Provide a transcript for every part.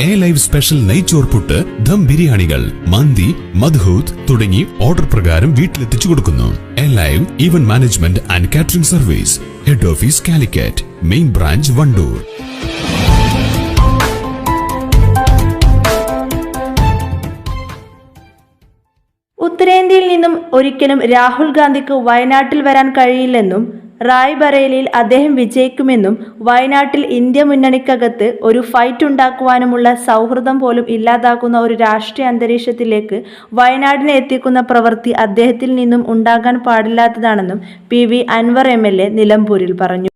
A live special നെയ്ച്ചോർ puttu dum ബിരിയാണികൾ മന്തി മദ്ഹൂത്ത് തുടങ്ങി ഓർഡർ പ്രകാരം വീട്ടിലെത്തിച്ചു കൊടുക്കുന്നു. A live event management and catering service head office Calicut main branch Wandoor. ഉത്തരേന്ത്യയിൽ നിന്നും ഒരിക്കലും രാഹുൽ ഗാന്ധിക്ക് വയനാട്ടിൽ വരാൻ കഴിയില്ലെന്നും റായ്ബറേലിയിൽ അദ്ദേഹം വിജയിക്കുമെന്നും വയനാട്ടിൽ ഇന്ത്യ മുന്നണിക്കകത്ത് ഒരു ഫൈറ്റ് ഉണ്ടാക്കുവാനുമുള്ള സൗഹൃദം പോലും ഇല്ലാതാക്കുന്ന ഒരു രാഷ്ട്രീയ അന്തരീക്ഷത്തിലേക്ക് വയനാടിനെ എത്തിക്കുന്ന പ്രവൃത്തി അദ്ദേഹത്തിൽ നിന്നും ഉണ്ടാകാൻ പാടില്ലാത്തതാണെന്നും P V Anwar M L A നിലമ്പൂരിൽ പറഞ്ഞു.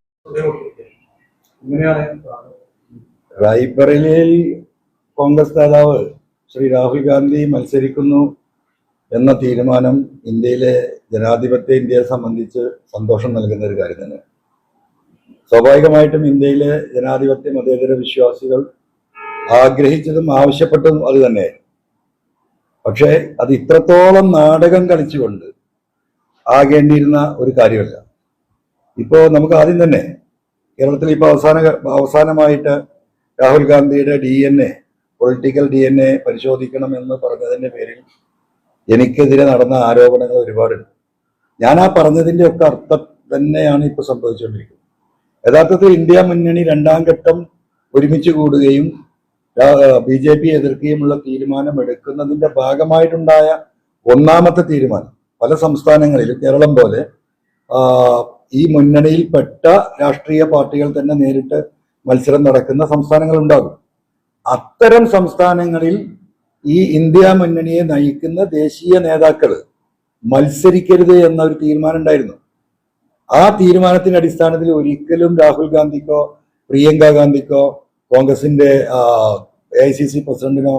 റായ്ബറേലിയിൽ കോൺഗ്രസ് നേതാവ് ശ്രീ രാഹുൽ ഗാന്ധി മത്സരിക്കുന്നു. എന്ന തീരുമാനം ഇന്ത്യയിലെ ജനാധിപത്യ ഇന്ത്യയെ സംബന്ധിച്ച് സന്തോഷം നൽകുന്ന ഒരു കാര്യം തന്നെ സ്വാഭാവികമായിട്ടും ഇന്ത്യയിലെ ജനാധിപത്യ മതേതര വിശ്വാസികൾ ആഗ്രഹിച്ചതും ആവശ്യപ്പെട്ടതും അത് തന്നെ. പക്ഷേ അത് ഇത്രത്തോളം നാടകം കളിച്ചുകൊണ്ട് ആകേണ്ടിയിരുന്ന ഒരു കാര്യമല്ല. ഇപ്പോൾ നമുക്ക് ആദ്യം തന്നെ കേരളത്തിൽ ഇപ്പോൾ അവസാന അവസാനമായിട്ട് രാഹുൽ ഗാന്ധിയുടെ D N A political D N A പരിശോധിക്കണം എന്ന് പറഞ്ഞതിന്റെ പേരിൽ എനിക്കെതിരെ നടന്ന ആരോപണങ്ങൾ ഒരുപാടുണ്ട്. ഞാൻ ആ പറഞ്ഞതിന്റെ ഒക്കെ അർത്ഥം തന്നെയാണ് ഇപ്പൊ സംഭവിച്ചുകൊണ്ടിരിക്കുന്നത്. യഥാർത്ഥത്തിൽ ഇന്ത്യ മുന്നണി രണ്ടാം ഘട്ടം ഒരുമിച്ച് കൂടുകയും ബി ജെ പി എതിർക്കുകയുമുള്ള തീരുമാനം എടുക്കുന്നതിന്റെ ഭാഗമായിട്ടുണ്ടായ ഒന്നാമത്തെ തീരുമാനം പല സംസ്ഥാനങ്ങളിലും കേരളം പോലെ ഈ മുന്നണിയിൽപ്പെട്ട രാഷ്ട്രീയ പാർട്ടികൾ തന്നെ നേരിട്ട് മത്സരം നടക്കുന്ന സംസ്ഥാനങ്ങളുണ്ടാകും. അത്തരം സംസ്ഥാനങ്ങളിൽ ഈ ഇന്ത്യ മുന്നണിയെ നയിക്കുന്ന ദേശീയ നേതാക്കൾ മത്സരിക്കരുത് എന്ന ഒരു തീരുമാനം ഉണ്ടായിരുന്നു ആ തീരുമാനത്തിന്റെ അടിസ്ഥാനത്തിൽ ഒരിക്കലും രാഹുൽ ഗാന്ധിക്കോ പ്രിയങ്ക ഗാന്ധിക്കോ കോൺഗ്രസിന്റെ എ ഐ സി സി പ്രസിഡന്റിനോ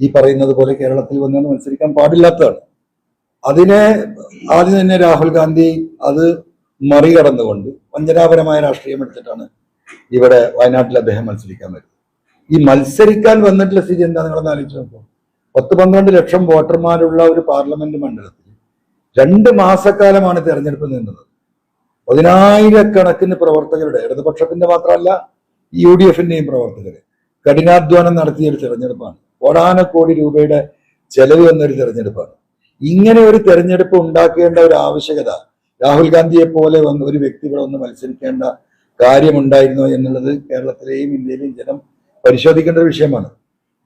ഈ പറയുന്നത് പോലെ കേരളത്തിൽ വന്നു മത്സരിക്കാൻ പാടില്ലാത്തതാണ്. അതിനെ ആദ്യം തന്നെ രാഹുൽ ഗാന്ധി അത് മറികടന്നുകൊണ്ട് വഞ്ചനാപരമായ രാഷ്ട്രീയം എടുത്തിട്ടാണ് ഇവിടെ വയനാട്ടിൽ അദ്ദേഹം മത്സരിക്കാൻ വരുന്നത്. ഈ മത്സരിക്കാൻ വന്നിട്ടുള്ള സ്ഥിതി എന്താ നിങ്ങളൊന്ന് ആലോചിച്ച് നോക്കൂ. പത്ത് പന്ത്രണ്ട് ലക്ഷം വോട്ടർമാരുള്ള ഒരു പാർലമെന്റ് മണ്ഡലത്തിൽ രണ്ട് മാസക്കാലമാണ് തെരഞ്ഞെടുപ്പ് നീണ്ടത് പതിനായിരക്കണക്കിന് പ്രവർത്തകരുടെ ഇടതുപക്ഷത്തിന്റെ മാത്രമല്ല യു ഡി എഫിന്റെയും പ്രവർത്തകർ കഠിനാധ്വാനം നടത്തിയ ഒരു തെരഞ്ഞെടുപ്പാണ്. കോടാനക്കോടി രൂപയുടെ ചെലവ് വന്നൊരു തെരഞ്ഞെടുപ്പാണ്. ഇങ്ങനെ ഒരു തെരഞ്ഞെടുപ്പ് ഉണ്ടാക്കേണ്ട ഒരു ആവശ്യകത രാഹുൽ ഗാന്ധിയെ പോലെ വന്ന് ഒരു വ്യക്തി ഒന്ന് മത്സരിക്കേണ്ട കാര്യമുണ്ടായിരുന്നോ എന്നുള്ളത് കേരളത്തിലെയും ഇന്ത്യയിലെയും ജനം പരിശോധിക്കേണ്ട ഒരു വിഷയമാണ്.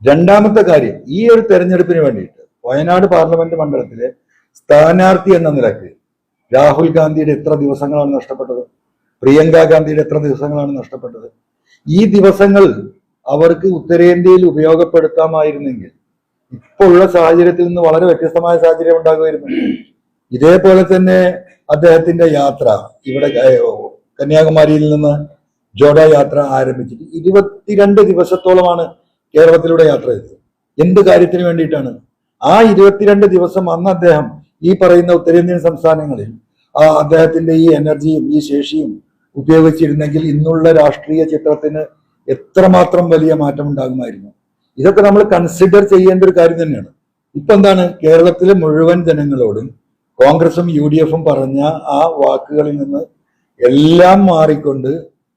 രണ്ടാമത്തെ കാര്യം ഈ ഒരു തെരഞ്ഞെടുപ്പിന് വേണ്ടിയിട്ട് വയനാട് പാർലമെന്റ് മണ്ഡലത്തിലെ സ്ഥാനാർത്ഥി എന്ന നിലയ്ക്ക് രാഹുൽ ഗാന്ധിയുടെ എത്ര ദിവസങ്ങളാണ് നഷ്ടപ്പെട്ടത്? പ്രിയങ്ക ഗാന്ധിയുടെ എത്ര ദിവസങ്ങളാണ് നഷ്ടപ്പെട്ടത്? ഈ ദിവസങ്ങൾ അവർക്ക് ഉത്തരേന്ത്യയിൽ ഉപയോഗപ്പെടുത്താമായിരുന്നെങ്കിൽ ഇപ്പോഴുള്ള സാഹചര്യത്തിൽ നിന്ന് വളരെ വ്യത്യസ്തമായ സാഹചര്യം ഉണ്ടാകുമായിരുന്നു. ഇതേപോലെ തന്നെ അദ്ദേഹത്തിന്റെ യാത്ര ഇവിടെ കന്യാകുമാരിയിൽ നിന്ന് ജോഡ യാത്ര ആരംഭിച്ചിട്ട് ഇരുപത്തിരണ്ട് ദിവസത്തോളമാണ് കേരളത്തിലൂടെ യാത്ര ചെയ്തത്. എന്ത് കാര്യത്തിന് വേണ്ടിയിട്ടാണ്? ആ ഇരുപത്തിരണ്ട് ദിവസം അന്ന് അദ്ദേഹം ഈ പറയുന്ന ഉത്തരേന്ത്യൻ സംസ്ഥാനങ്ങളിൽ ആ അദ്ദേഹത്തിന്റെ ഈ എനർജിയും ഈ ശേഷിയും ഉപയോഗിച്ചിരുന്നെങ്കിൽ ഇന്നുള്ള രാഷ്ട്രീയ ചിത്രത്തിന് എത്രമാത്രം വലിയ മാറ്റം ഉണ്ടാകുമായിരുന്നു ഇതൊക്കെ നമ്മൾ കൺസിഡർ ചെയ്യേണ്ട ഒരു കാര്യം തന്നെയാണ്. ഇപ്പൊ എന്താണ്? കേരളത്തിലെ മുഴുവൻ ജനങ്ങളോടും കോൺഗ്രസും യു ഡി എഫും പറഞ്ഞ ആ വാക്കുകളിൽ നിന്ന് എല്ലാം മാറിക്കൊണ്ട്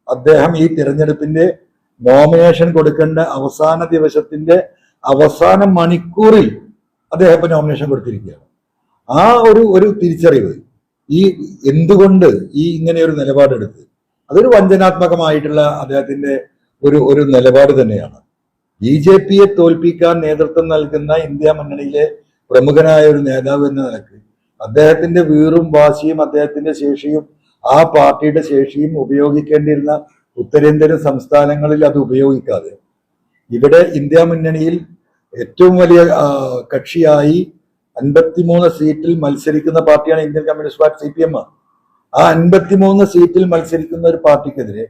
അദ്ദേഹം ഈ തിരഞ്ഞെടുപ്പിന്റെ നോമിനേഷൻ കൊടുക്കേണ്ട അവസാന ദിവസത്തിന്റെ അവസാന മണിക്കൂറിൽ അദ്ദേഹം ഇപ്പൊ നോമിനേഷൻ കൊടുത്തിരിക്കുകയാണ്. ആ ഒരു ഒരു തിരിച്ചറിവ് ഈ എന്തുകൊണ്ട് ഈ ഇങ്ങനെ ഒരു നിലപാടെടുത്ത് അതൊരു വഞ്ചനാത്മകമായിട്ടുള്ള അദ്ദേഹത്തിന്റെ ഒരു ഒരു നിലപാട് തന്നെയാണ്. ബി ജെ പിയെ തോൽപ്പിക്കാൻ നേതൃത്വം നൽകുന്ന ഇന്ത്യ മുന്നണിയിലെ പ്രമുഖനായ ഒരു നേതാവ് എന്ന നിലയ്ക്ക് അദ്ദേഹത്തിന്റെ വീറും വാശിയും അദ്ദേഹത്തിന്റെ ശേഷിയും ആ പാർട്ടിയുടെ ശേഷിയും ഉപയോഗിക്കേണ്ടിയിരുന്ന ഉത്തരേന്ത്യൻ സംസ്ഥാനങ്ങളിൽ അത് ഉപയോഗിക്കാതെ. ഇവിടെ ഇന്ത്യ മുന്നണിയിൽ ഏറ്റവും വലിയ കക്ഷിയായി അൻപത്തിമൂന്ന് സീറ്റിൽ മത്സരിക്കുന്ന പാർട്ടിയാണ് Indian communist party C P M ആ. അൻപത്തിമൂന്ന് സീറ്റിൽ മത്സരിക്കുന്ന ഒരു പാർട്ടിക്കെതിരെ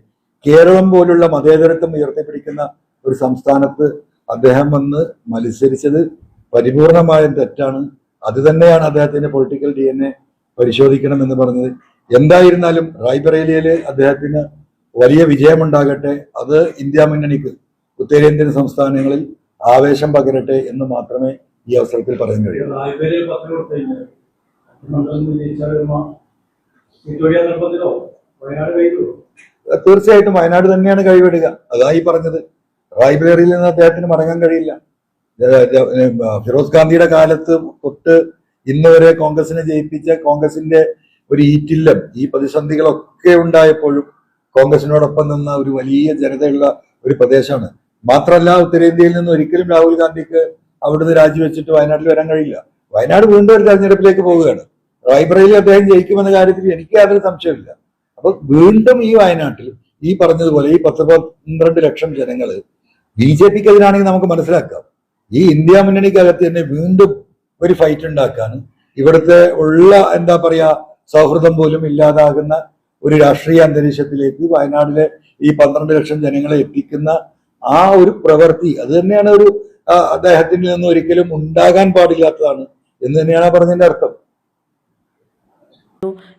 കേരളം പോലുള്ള മതേതരത്വം ഉയർത്തിപ്പിടിക്കുന്ന ഒരു സംസ്ഥാനത്ത് അദ്ദേഹം വന്ന് മത്സരിച്ചത് പരിപൂർണമായും തെറ്റാണ്. അത് തന്നെയാണ് അദ്ദേഹത്തിന്റെ പൊളിറ്റിക്കൽ ഡി എൻ എ പരിശോധിക്കണം എന്ന് പറഞ്ഞത്. എന്തായിരുന്നാലും റായ്ബറേലിയയിൽ അദ്ദേഹത്തിന് വലിയ വിജയമുണ്ടാകട്ടെ. അത് ഇന്ത്യ മുന്നണിക്ക് ഉത്തരേന്ത്യൻ സംസ്ഥാനങ്ങളിൽ ആവേശം പകരട്ടെ എന്ന് മാത്രമേ ഈ അവസരത്തിൽ പറയാൻ കഴിയൂ. തീർച്ചയായിട്ടും വയനാട് തന്നെയാണ് കഴിവിടുക അതാ ഈ പറഞ്ഞത്. റായ്ബേറിയിൽ നിന്ന് അദ്ദേഹത്തിന് മടങ്ങാൻ കഴിയില്ല. ഫിറോസ് ഗാന്ധിയുടെ കാലത്ത് തൊട്ട് ഇന്ന് വരെ കോൺഗ്രസിനെ ജയിപ്പിച്ച കോൺഗ്രസിന്റെ ഒരു ഈറ്റില്ലം ഈ പ്രതിസന്ധികളൊക്കെ ഉണ്ടായപ്പോഴും കോൺഗ്രസിനോടൊപ്പം നിന്ന ഒരു വലിയ ജനതയുള്ള ഒരു പ്രദേശമാണ്. മാത്രമല്ല ഉത്തരേന്ത്യയിൽ നിന്ന് ഒരിക്കലും രാഹുൽ ഗാന്ധിക്ക് അവിടുന്ന് രാജിവെച്ചിട്ട് വയനാട്ടിൽ വരാൻ കഴിയില്ല. വയനാട് വീണ്ടും ഒരു തെരഞ്ഞെടുപ്പിലേക്ക് പോവുകയാണ്. റായ്ബ്രയിൽ അദ്ദേഹം ജയിക്കുമെന്ന കാര്യത്തിൽ എനിക്ക് യാതൊരു സംശയമില്ല അപ്പൊ വീണ്ടും ഈ വയനാട്ടിൽ ഈ പറഞ്ഞതുപോലെ ഈ പത്ത് പന്ത്രണ്ട് ലക്ഷം ജനങ്ങൾ ബി ജെ പിക്ക് എതിരാണെങ്കിൽ നമുക്ക് മനസ്സിലാക്കാം. ഈ ഇന്ത്യ മുന്നണിക്കകത്ത് തന്നെ വീണ്ടും ഒരു ഫൈറ്റ് ഉണ്ടാക്കാൻ ഇവിടുത്തെ ഉള്ള എന്താ പറയാ സൗഹൃദം പോലും ഇല്ലാതാകുന്ന ഒരു രാഷ്ട്രീയ അന്തരീക്ഷത്തിലേക്ക് വയനാടിലെ ഈ പന്ത്രണ്ട് ലക്ഷം ജനങ്ങളെ എത്തിക്കുന്ന ആ ഒരു പ്രവൃത്തി അത് തന്നെയാണ് ഒരു അദ്ദേഹത്തിൽ നിന്ന് ഒരിക്കലും ഉണ്ടാകാൻ പാടില്ലാത്തതാണ് എന്ന് തന്നെയാണ് പറഞ്ഞതിന്റെ അർത്ഥം.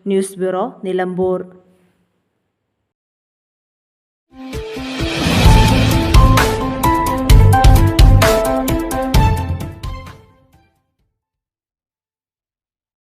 News bureau Nilambur.